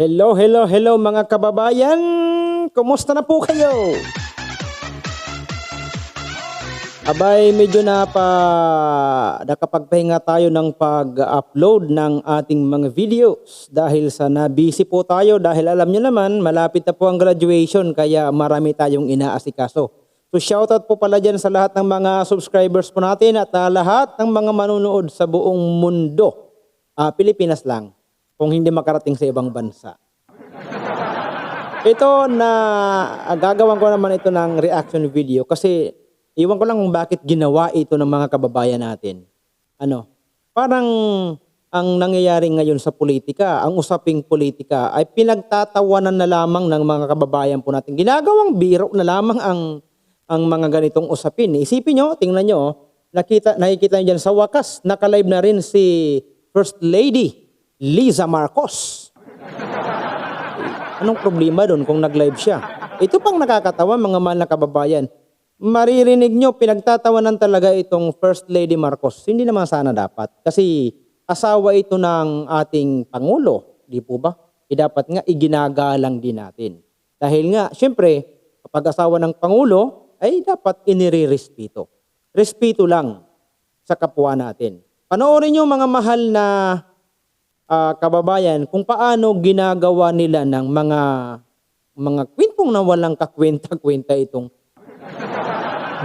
Hello, hello, hello mga kababayan! Kumusta na po kayo? Abay, medyo na pa nakapagpahinga tayo ng pag-upload ng ating mga videos dahil sa na-busy po tayo dahil alam nyo naman, malapit na po ang graduation kaya marami tayong inaasikaso. So shoutout po pala dyan sa lahat ng mga subscribers po natin at ah, lahat ng mga manunood sa buong mundo. Ah, Pilipinas lang kung hindi makarating sa ibang bansa. Ito na ah, gagawan ko naman ito ng reaction video kasi iwan ko lang kung bakit ginawa ito ng mga kababayan natin. Ano? Parang ang nangyayari ngayon sa politika, ang usaping politika ay pinagtatawanan na lamang ng mga kababayan po natin. Ginagawang biro na lamang ang ang mga ganitong usapin. Isipin nyo, tingnan nyo, oh, nakita, nakikita nyo dyan sa wakas, nakalive na rin si First Lady Liza Marcos. Anong problema doon kung nag-live siya? Ito pang nakakatawa mga mahal na kababayan. Maririnig nyo, pinagtatawanan talaga itong First Lady Marcos. Hindi naman sana dapat. Kasi asawa ito ng ating Pangulo. Di po ba? E dapat nga iginagalang din natin. Dahil nga, syempre, kapag asawa ng Pangulo, ay dapat inirirespeto. Respeto lang sa kapwa natin. Panoorin nyo mga mahal na ah, kababayan kung paano ginagawa nila ng mga mga kwentong na walang kakwenta-kwenta itong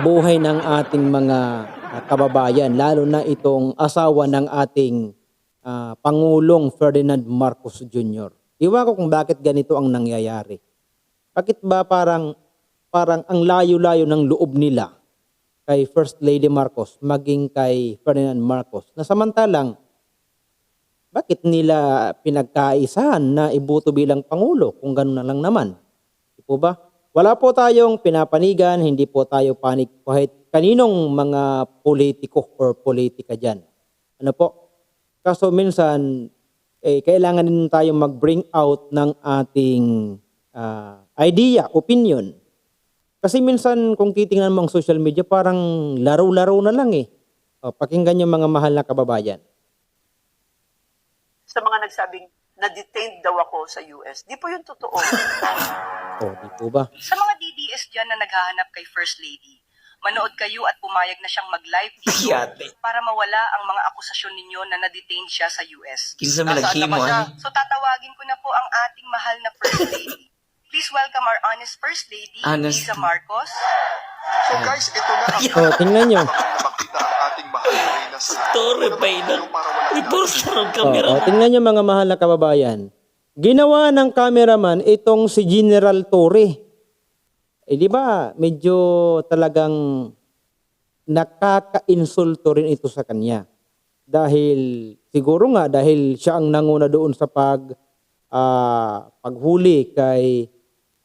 buhay ng ating mga ah, kababayan, lalo na itong asawa ng ating ah, Pangulong Ferdinand Marcos Jr. Iwan ko kung bakit ganito ang nangyayari. Bakit ba parang parang ang layo-layo ng loob nila kay First Lady Marcos maging kay Ferdinand Marcos na samantalang bakit nila pinagkaisahan na ibuto bilang Pangulo kung gano'n na lang naman? Di po ba? Wala po tayong pinapanigan, hindi po tayo panig kahit kaninong mga politiko or politika dyan. Ano po? Kaso minsan, eh, kailangan din tayo mag-bring out ng ating ah, idea, opinion. Kasi minsan kung titingnan mo ang social media, parang laro-laro na lang eh. O, pakinggan yung mga mahal na kababayan. Sa mga nagsabing na-detained daw ako sa US. Di po yun totoo. O, di po ba? Sa mga DDS dyan na naghahanap kay First Lady, manood kayo at pumayag na siyang mag-live dito para mawala ang mga akusasyon ninyo na na-detain siya sa US. Kinsa Nasaan malaghimo na ba siya? ani? So tatawagin ko na po ang ating mahal na First Lady. Please welcome our honest First Lady, Honest. Lisa Marcos. So guys, ito na ang O, tingnan nyo. makita ang ating mahal na Reyna sa Story pa ina. para sa ron O, camera. o, tingnan nyo mga mahal na kababayan. Ginawa ng cameraman itong si General Torre. Eh di ba, medyo talagang nakaka-insulto rin ito sa kanya. Dahil siguro nga dahil siya ang nanguna doon sa pag ah, paghuli kay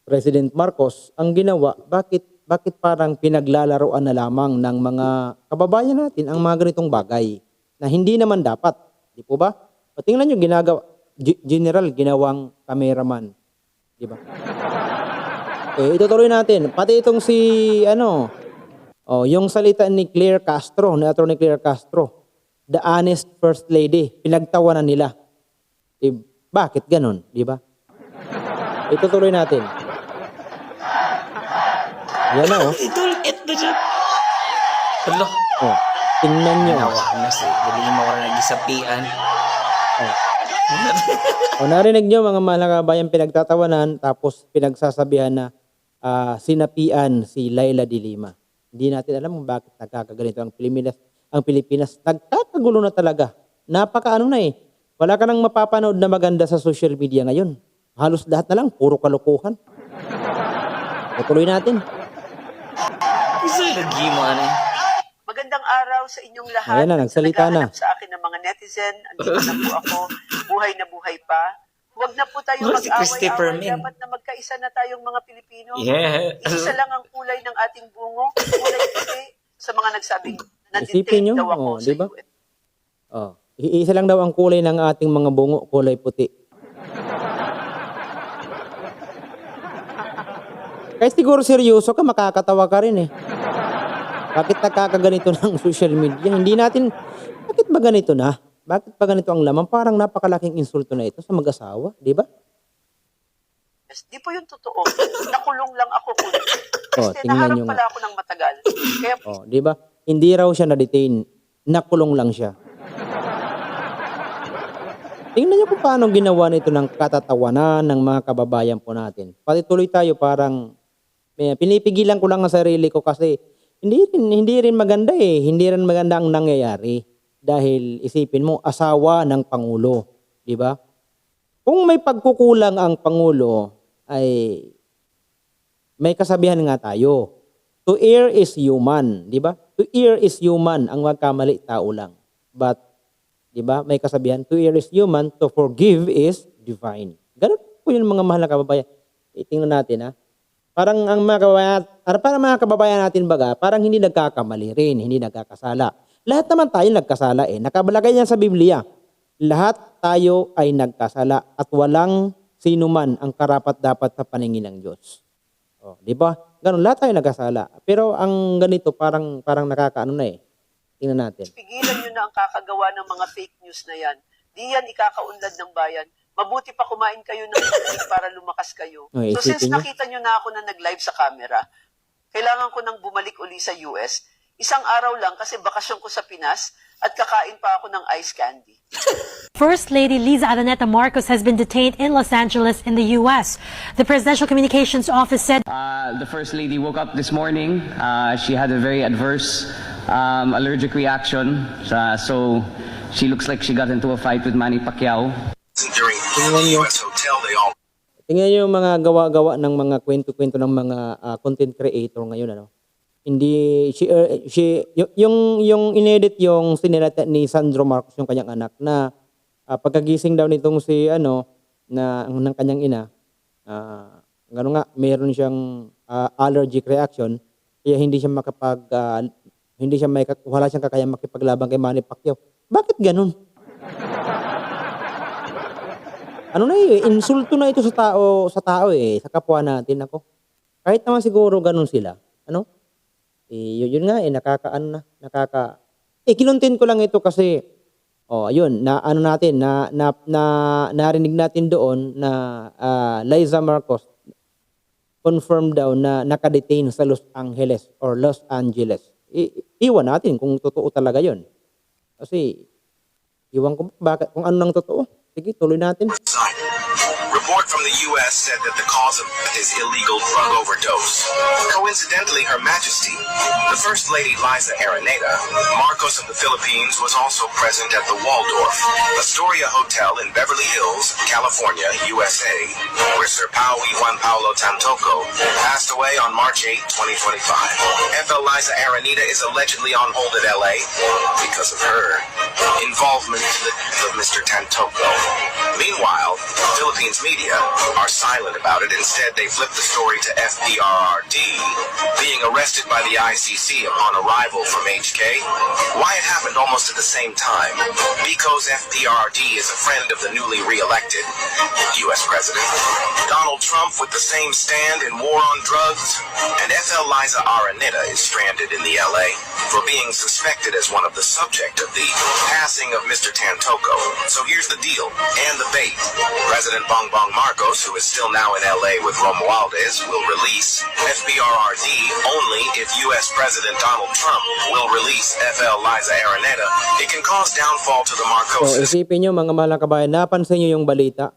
President Marcos, ang ginawa, bakit bakit parang pinaglalaroan na lamang ng mga kababayan natin ang mga ganitong bagay na hindi naman dapat, di po ba? O tingnan niyo ginagawa general ginawang cameraman, di ba? Eh, itutuloy natin. Pati itong si, ano, oh, yung salita ni Claire Castro, ni Atty. Claire Castro, the honest first lady, pinagtawanan nila. Eh, bakit ganon, di ba? Itutuloy natin. Yan na, oh. Itulit na siya. Hala. oh. Tingnan nyo. Nawa na si. Dali mo wala nagisapian. Oh. O narinig nyo mga mahal na kabayan pinagtatawanan tapos pinagsasabihan na ah, sinapian si Laila de Lima. Hindi natin alam kung bakit nagkakaganito ang Pilipinas. Ang Pilipinas nagkakagulo na talaga. Napaka ano na eh. Wala ka nang mapapanood na maganda sa social media ngayon. Halos lahat na lang puro kalokohan. Tutuloy natin. Kinsa naghimo ani? Magandang araw sa inyong lahat. Ayan na, nagsalita sa na. sa akin ng mga netizen. Andito na po ako. Buhay na buhay pa. Huwag na po tayo mag-away-away. Dapat na magkaisa na tayong mga Pilipino. Yeah. Isa lang ang kulay ng ating bungo. Kulay puti. Sa mga nagsabing nyo, na-detain daw ako oh, sa di ba? US. Oh, iisa lang daw ang kulay ng ating mga bungo, kulay puti. Kahit siguro seryoso ka, makakatawa ka rin eh. Bakit nakakaganito ng social media? Hindi natin, bakit ba ganito na? Bakit pa ganito ang laman? Parang napakalaking insulto na ito sa mag-asawa, di ba? Di po yun totoo. Nakulong lang ako po. Oh, Kasi tingnan naharap nyo nga. pala ako ng matagal. Kaya Oh, 'di ba? Hindi raw siya na-detain, nakulong lang siya. Tingnan niyo kung paano ginawa nito ng katatawanan ng mga kababayan po natin. Pati tuloy tayo parang eh, pinipigilan ko lang ang sarili ko kasi hindi rin, hindi rin maganda eh. Hindi rin maganda ang nangyayari. Dahil isipin mo, asawa ng Pangulo. Di ba? Kung may pagkukulang ang Pangulo, ay may kasabihan nga tayo. To err is human, di ba? To err is human, ang magkamali tao lang. But, di ba, may kasabihan, to err is human, to forgive is divine. Ganun po yun mga mahal na kababayan. E, tingnan natin ha. Parang ang mga kababayan, para mga kababayan natin baga, parang hindi nagkakamali rin, hindi nagkakasala. Lahat naman tayo nagkasala eh. Nakabalagay yan sa Biblia. Lahat tayo ay nagkasala at walang sino man ang karapat dapat sa paningin ng Diyos. Oh, di ba? Ganun, lahat tayo nagkasala. Pero ang ganito, parang, parang nakakaano na eh. Tingnan natin. pigilan nyo na ang kakagawa ng mga fake news na yan. Di yan ikakaunlad ng bayan. Mabuti pa kumain kayo ng tubig para lumakas kayo. Oh, so since nakita nyo na ako na nag-live sa camera, kailangan ko nang bumalik uli sa US. Isang araw lang kasi bakasyon ko sa Pinas at kakain pa ako ng ice candy. First Lady Liza Araneta Marcos has been detained in Los Angeles in the U.S. The Presidential Communications Office said Uh, the First Lady woke up this morning. Uh, she had a very adverse um, allergic reaction. Uh, so she looks like she got into a fight with Manny Pacquiao. During Tingnan the nyo. U.S. hotel, they all Tingnan nyo yung mga gawa-gawa ng mga kwento-kwento ng mga ah, content creator ngayon. Ano? Hindi, she, uh, she, yung, yung inedit yung sinilata ni Sandro Marcos, yung kanyang anak, na ah, pagkagising daw nitong si, ano, na, ng kanyang ina, ah, gano'n nga, meron siyang ah, allergic reaction, kaya hindi siya makapag, ah, hindi siya may, wala siyang kakayang makipaglaban kay Manny Pacquiao. Bakit ganun? Ano na eh, insulto na ito sa tao, sa tao eh, sa kapwa natin ako. Kahit naman siguro ganun sila, ano? Eh, yun, yun nga eh, nakakaano na, nakaka... Eh, kinontent ko lang ito kasi, oh, ayun, na ano natin, na, na, na narinig natin doon na ah, Liza Marcos confirmed daw na nakadetain sa Los Angeles or Los Angeles. I, iwan natin kung totoo talaga yun. Kasi, iwan ko bakit, kung ano nang totoo. Sige, tuloy natin. Side. Report from the U.S. said that the cause of death is illegal drug overdose. Coincidentally, Her Majesty, the First Lady Liza Araneta, Marcos of the Philippines, was also present at the Waldorf, Astoria Hotel in Beverly Hills, California, USA, where Sir Pauwi Juan Paulo Tantoco passed away on March 8, 2025. FL Liza Araneta is allegedly on hold at L.A. because of her involvement in the death of Mr. Tantoco. Meanwhile, Philippines media are silent about it. Instead, they flip the story to FPRRD being arrested by the ICC upon arrival from HK. Why it happened almost at the same time? Because FPRD is a friend of the newly re-elected U.S. President Donald Trump with the same stand in war on drugs, and FL Liza Araneta is stranded in the LA for being suspected as one of the subject of the passing of Mr. Tantoco. So here's the deal and the bait. President Bongbong Marcos, who is still now in LA with Romualdez, will release FBRRD only if U.S. President Donald Trump will release FL Liza Araneta. It can cause downfall to the So, Marcoses. isipin nyo mga mahal na kabayan, napansin nyo yung balita,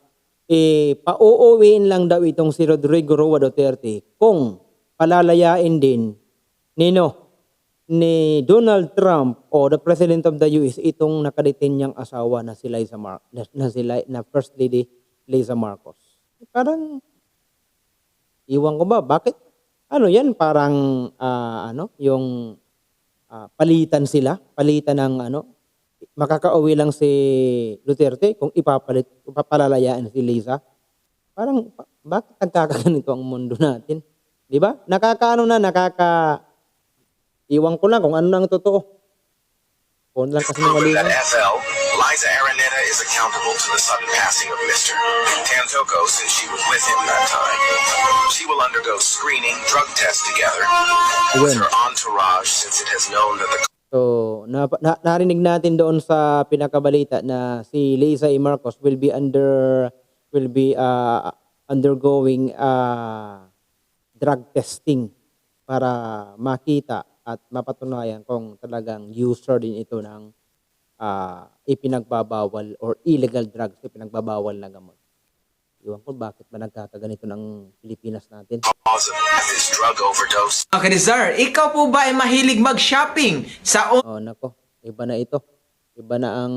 eh, pauuwiin lang daw itong si Rodrigo Roa Duterte kung palalayain din nino ni Donald Trump o the President of the US itong nakadetain niyang asawa na si Liza Mar na, na, si Li- na First Lady Liza Marcos. Parang iwan ko ba bakit? Ano yan? Parang ah, ano? Yung ah, palitan sila, palitan ng ano makakauwi lang si Duterte kung ipapalit, ipapalalayaan si Liza. Parang, ba- bakit nagkakaganito ang mundo natin? Di ba? Nakakaano na, nakaka... Iwan ko lang kung ano nang totoo. Kung lang kasi ng FL, Liza Araneta is accountable to the sudden passing of Mr. Tantoco since she was with him that time. She will undergo screening, drug test together with her entourage since it has known that the So, na, na, narinig natin doon sa pinakabalita na si Liza E. Marcos will be under will be uh, undergoing uh, drug testing para makita at mapatunayan kung talagang user din ito ng ah, ipinagbabawal or illegal drugs, ipinagbabawal na gamot. Iwan ko bakit ba nagkakaganito ng Pilipinas natin. This drug overdose. Okay, Rizar, ikaw po ba ay mahilig mag-shopping sa Oh, nako. Iba na ito. Iba na ang